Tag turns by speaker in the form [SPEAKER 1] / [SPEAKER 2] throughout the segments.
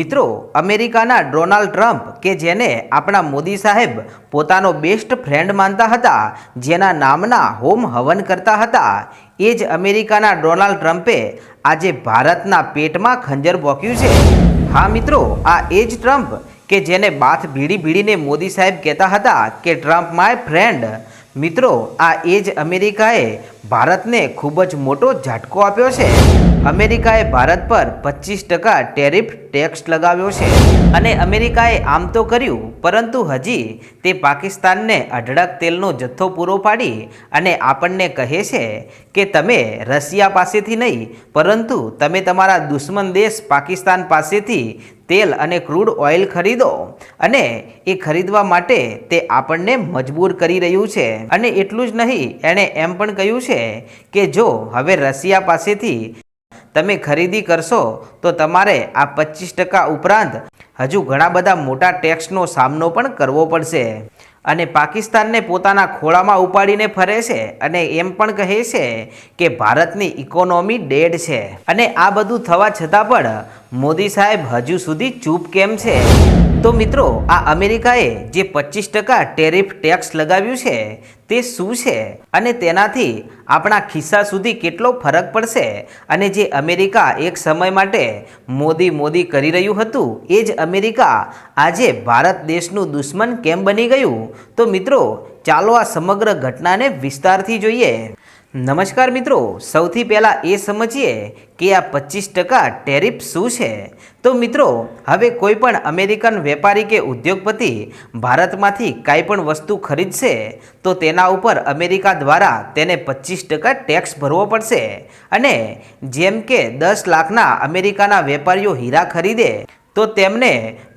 [SPEAKER 1] મિત્રો, અમેરિકાના Donald Trump, કે જેને આપણા મોદી સાહેબ પોતાનો બેસ્ટ ફ્રેન્ડ માનતા હતા, જેના નામના હોમ હવન કરતા હતા, એ જ અમેરિકાના ડોનાલ્ડ ટ્રમ્પે આજે ભારતના પેટમાં ખંજર બોક્યું છે. હા મિત્રો, આ એ જ ટ્રમ્પ, કે જેને બાથ ભીડી ભીડીને મોદી સાહેબ કહેતા હતા કે ટ્રમ્પ માય ફ્રેન્ડ મિત્રો, આ એ જ અમેરિકાએ ભારતને ખૂબ જ મોટો ઝાટકો આપ્યો છે. અમેરિકાએ ભારત પર પચીસ ટકા ટેરિફ ટેક્સ લગાવ્યો છે. અને અમેરિકાએ આમ તો કર્યું, પરંતુ હજી તે પાકિસ્તાનને અઢળક તેલનો જથ્થો પૂરો પાડી અને આપણને કહે છે કે તમે રશિયા પાસેથી નહીં, પરંતુ તમે તમારા દુશ્મન દેશ પાકિસ્તાન પાસેથી તેલ અને ક્રૂડ ઓઇલ ખરીદો અને એ ખરીદવા માટે તે આપણને મજબૂર કરી રહ્યું છે. અને એટલું જ નહીં, એણે એમ પણ કહ્યું છે કે જો હવે રશિયા પાસેથી તમે ખરીદી કરશો તો તમારે આ પચીસ ટકા ઉપરાંત હજુ ઘણા બધા મોટા ટેક્સનો સામનો પણ કરવો પડશે. અને પાકિસ્તાનને પોતાના ખોળામાં ઉપાડીને ફરે છે અને એમ પણ કહે છે કે ભારતની ઇકોનોમી ડેડ છે. અને આ બધું થવા છતાં પણ મોદી સાહેબ હજુ સુધી ચૂપ કેમ છે? તો મિત્રો, આ અમેરિકાએ જે પચીસ ટકા ટેરિફ ટેક્સ લગાવ્યું છે, તે શું છે? અને તેનાથી આપણા ખિસ્સા સુધી કેટલો ફરક પડશે? અને જે અમેરિકા એક સમય માટે મોદી મોદી કરી રહ્યું હતું, એ જ અમેરિકા આજે ભારત દેશનું દુશ્મન કેમ બની ગયું? તો મિત્રો ચાલો આ સમગ્ર ઘટનાને વિસ્તારથી જોઈએ. નમસ્કાર મિત્રો, સૌથી પહેલાં એ સમજીએ કે આ પચીસ ટકા ટેરિફ શું છે? તો મિત્રો, હવે કોઈપણ અમેરિકન વેપારી કે ઉદ્યોગપતિ ભારતમાંથી કાંઈ પણ વસ્તુ ખરીદશે, તો તેના ઉપર અમેરિકા દ્વારા તેને પચીસ ટકા ટેક્સ ભરવો પડશે. અને જેમ કે દસ લાખના અમેરિકાના વેપારીઓ હીરા ખરીદે તો તેમને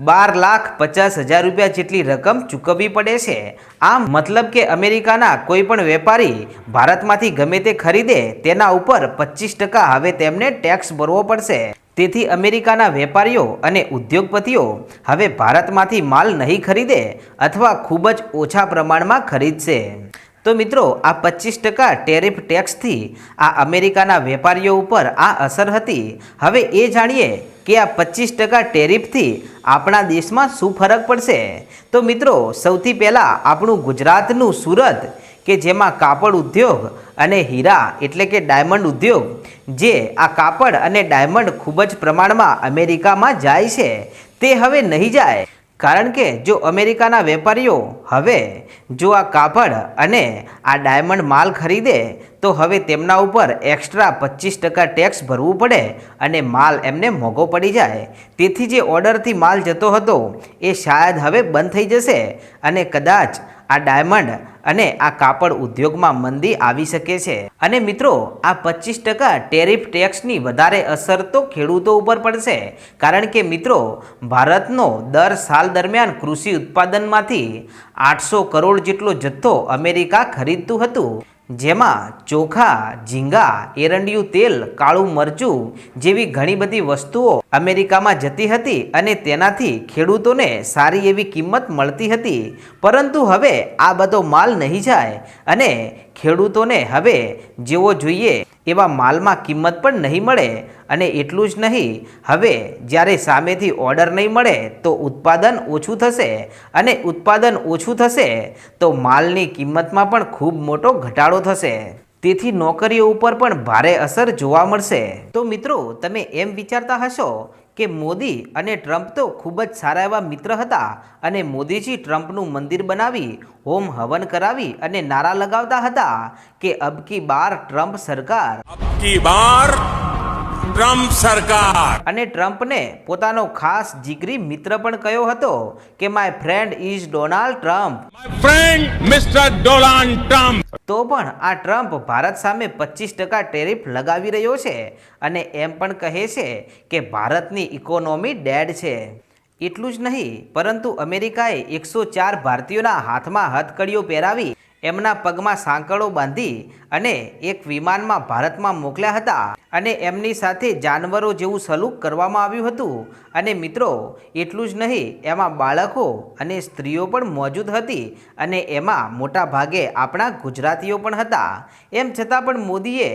[SPEAKER 1] બાર લાખ પચાસ હજાર રૂપિયા જેટલી રકમ ચૂકવવી પડે છે. આમ મતલબ કે અમેરિકાના કોઈ પણ વેપારી ભારતમાંથી ગમે તે ખરીદે, તેના ઉપર પચીસ ટકા હવે તેમને ટેક્સ ભરવો પડશે. તેથી અમેરિકાના વેપારીઓ અને ઉદ્યોગપતિઓ હવે ભારતમાંથી માલ નહીં ખરીદે અથવા ખૂબ જ ઓછા પ્રમાણમાં ખરીદશે. તો મિત્રો, આ પચીસ ટકા ટેરિફ ટેક્સથી આ અમેરિકાના વેપારીઓ ઉપર આ અસર હતી. હવે એ જાણીએ કે આ પચીસ ટકા ટેરિફથી આપણા દેશમાં શું ફરક પડશે? તો મિત્રો, સૌથી પહેલાં આપણું ગુજરાતનું સુરત, કે જેમાં કાપડ ઉદ્યોગ અને હીરા એટલે કે ડાયમંડ ઉદ્યોગ, જે આ કાપડ અને ડાયમંડ ખૂબ જ પ્રમાણમાં અમેરિકામાં જાય છે, તે હવે નહીં જાય. કારણ કે જો અમેરિકાના વેપારીઓ હવે જો આ કાપડ અને આ ડાયમંડ માલ ખરીદે, તો હવે તેમના ઉપર એક્સ્ટ્રા પચીસ ટકા ટેક્સ ભરવું પડે અને માલ એમને મોંઘો પડી જાય. તેથી જે ઓર્ડરથી માલ જતો હતો, એ શાયદ હવે બંધ થઈ જશે અને કદાચ આ ડાયમંડ અને આ કાપડ ઉદ્યોગમાં મંદી આવી શકે છે. અને મિત્રો, આ પચીસ ટકા ટેરિફ ટેક્સની વધારે અસર તો ખેડૂતો ઉપર પડશે. કારણ કે મિત્રો, ભારતનો દર સાલ દરમિયાન કૃષિ ઉત્પાદનમાંથી આઠસો કરોડ જેટલો જથ્થો અમેરિકા ખરીદતું હતું. જેમાં ચોખા, ઝીંગા, એરંડિયું, તેલ, કાળું મરચું જેવી ઘણી બધી વસ્તુઓ અમેરિકામાં જતી હતી અને તેનાથી ખેડૂતોને સારી એવી કિંમત મળતી હતી. પરંતુ હવે આ બધો માલ નહીં જાય અને ખેડૂતોને હવે જેવો જોઈએ એવા માલમાં કિંમત પણ નહીં મળે અને એટલું જ નહીં, હવે જ્યારે સામેથી ઓર્ડર નહીં મળે તો ઉત્પાદન ઓછું થશે અને ઉત્પાદન ઓછું થશે તો માલની કિંમતમાં પણ ખૂબ મોટો ઘટાડો થશે. તેથી નોકરીઓ ઉપર પણ ભારે અસર જોવા મળશે. તો મિત્રો, તમે એમ વિચારતા હશો કે મોદી અને ટ્રમ્પ તો ખૂબ જ સારા એવા મિત્ર હતા અને મોદીજી ટ્રમ્પનું મંદિર બનાવી, હોમ હવન કરાવી અને નારા લગાવતા હતા કે અબકી બાર ટ્રમ્પ સરકાર.
[SPEAKER 2] અબકી બાર ટ્રમ્પ સરકાર.
[SPEAKER 1] અને ટ્રમ્પને પોતાનો ખાસ જીગરી મિત્ર પણ કયો હતો કે my friend is Donald Trump.
[SPEAKER 2] My friend mister Donald Trump.
[SPEAKER 1] તો પણ આ ટ્રમ્પ ભારત સામે પચીસ ટકા ટેરિફ લગાવી રહ્યો છે અને એમ પણ કહે છે કે ભારતની ઇકોનોમી ડેડ છે. એટલું જ નહીં પરંતુ અમેરિકાએ એકસો ચાર ભારતીયોના હાથમાં હથકડીઓ પહેરાવી એમના પગમાં સાંકળો બાંધી અને એક વિમાનમાં ભારતમાં મોકલ્યા હતા અને એમની સાથે જાનવરો જેવું સલુક કરવામાં આવ્યું હતું. અને મિત્રો, એટલું જ નહીં, એમાં બાળકો અને સ્ત્રીઓ પણ મોજૂદ હતી અને એમાં મોટા ભાગે આપણા ગુજરાતીઓ પણ હતા. એમ છતાં પણ મોદીએ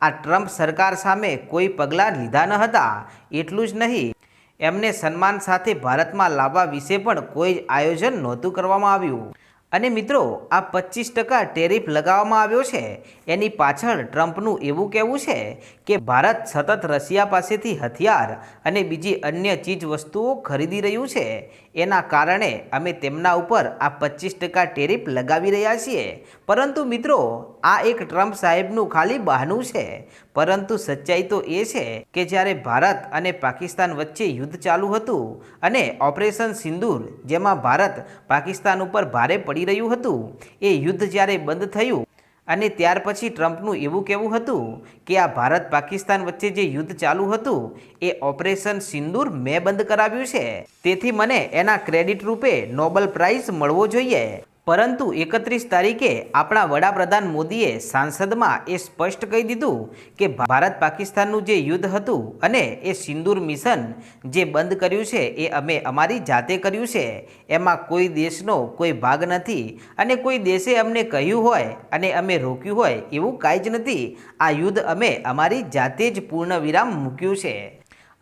[SPEAKER 1] આ ટ્રમ્પ સરકાર સામે કોઈ પગલાં લીધા ન હતા. એટલું જ નહીં, એમને સન્માન સાથે ભારતમાં લાવવા વિશે પણ કોઈ આયોજન નહોતું કરવામાં આવ્યું. અને મિત્રો, આ પચીસ ટકા ટેરિફ લગાવવામાં આવ્યો છે. એની પાછળ ટ્રમ્પનું એવું કહેવું છે કે ભારત સતત રશિયા પાસેથી હથિયાર અને બીજી અન્ય ચીજ વસ્તુઓ ખરીદી રહ્યું છે. એના કારણે અમે તેમના ઉપર આ પચીસ ટકા ટેરિફ લગાવી રહ્યા છીએ. પરંતુ મિત્રો, આ એક ટ્રમ્પ સાહેબનું ખાલી બહાનું છે. પરંતુ સચ્ચાઈ તો એ છે કે જ્યારે ભારત અને પાકિસ્તાન વચ્ચે યુદ્ધ ચાલુ હતું અને ઓપરેશન સિંદૂર, જેમાં ભારત પાકિસ્તાન ઉપર ભારે પડી રહ્યું હતું. એ યુદ્ધ જ્યારે બંધ થયું અને ત્યાર પછી ટ્રમ્પનું એવું કહેવું હતું કે આ ભારત પાકિસ્તાન વચ્ચે જે યુદ્ધ ચાલુ હતું, એ ઓપરેશન સિંદૂર મેં બંધ કરાવ્યું છે. તેથી મને એના ક્રેડિટ રૂપે નોબલ પ્રાઇઝ મળવો જોઈએ. પરંતુ એકત્રીસ તારીખે આપણા વડાપ્રધાન મોદીએ સાંસદમાં એ સ્પષ્ટ કહી દીધું કે ભારત પાકિસ્તાનનું જે યુદ્ધ હતું અને એ સિંદૂર મિશન જે બંધ કર્યું છે એ અમે અમારી જાતે કર્યું છે. એમાં કોઈ દેશનો કોઈ ભાગ નથી અને કોઈ દેશે અમને કહ્યું હોય અને અમે રોક્યું હોય એવું કાંઈ જ નથી. આ યુદ્ધ અમે અમારી જાતે જ પૂર્ણ વિરામ મૂક્યું છે.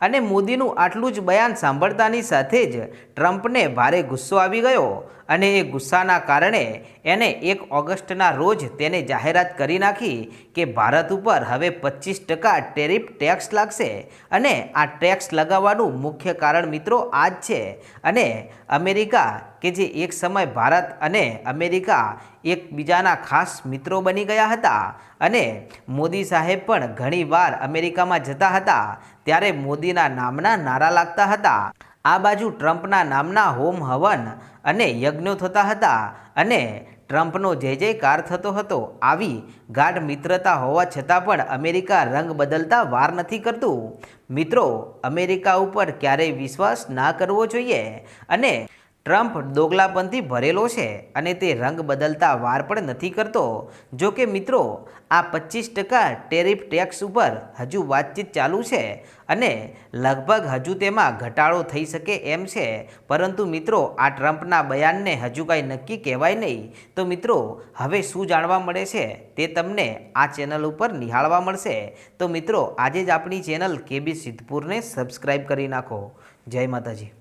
[SPEAKER 1] અને મોદીનું આટલું જ બયાન સાંભળતાની સાથે જ ટ્રમ્પને ભારે ગુસ્સો આવી ગયો. અને એ ગુસ્સાના કારણે એને એક ઓગસ્ટના રોજ તેને જાહેરાત કરી નાખી કે ભારત ઉપર હવે પચીસ ટકા ટેરિફ ટેક્સ લાગશે અને આ ટેક્સ લગાવવાનું મુખ્ય કારણ મિત્રો આ જ છે. અને અમેરિકા કે જે એક સમય ભારત અને અમેરિકા એકબીજાના ખાસ મિત્રો બની ગયા હતા અને મોદી સાહેબ પણ ઘણીવાર અમેરિકામાં જતા હતા, ત્યારે મોદીના નામના નારા લાગતા હતા. આ બાજુ ટ્રમ્પના નામના હોમ હવન અને યજ્ઞો થતા હતા અને ટ્રમ્પનો જય જયકાર થતો હતો. આવી ગાઢ મિત્રતા હોવા છતાં પણ અમેરિકા રંગ બદલતા વાર નથી કરતું. મિત્રો, અમેરિકા ઉપર ક્યારેય વિશ્વાસ ના કરવો જોઈએ અને ટ્રમ્પ દોગલાપંથી ભરેલો છે અને તે રંગ બદલતા વાર પણ નથી કરતો. જો કે મિત્રો, આ પચીસ ટકા ટેરિફ ટેક્સ ઉપર હજુ વાતચીત ચાલુ છે અને લગભગ હજુ તેમાં ઘટાડો થઈ શકે એમ છે. પરંતુ મિત્રો, આ ટ્રમ્પના બયાનને હજુ કાંઈ નક્કી કહેવાય નહીં. તો મિત્રો, હવે શું જાણવા મળે છે? તે તમને આ ચેનલ ઉપર નિહાળવા મળશે. તો મિત્રો, આજે જ આપણી ચેનલ કેબી સિદ્ધપુરને સબસ્ક્રાઈબ કરી નાખો. જય માતાજી.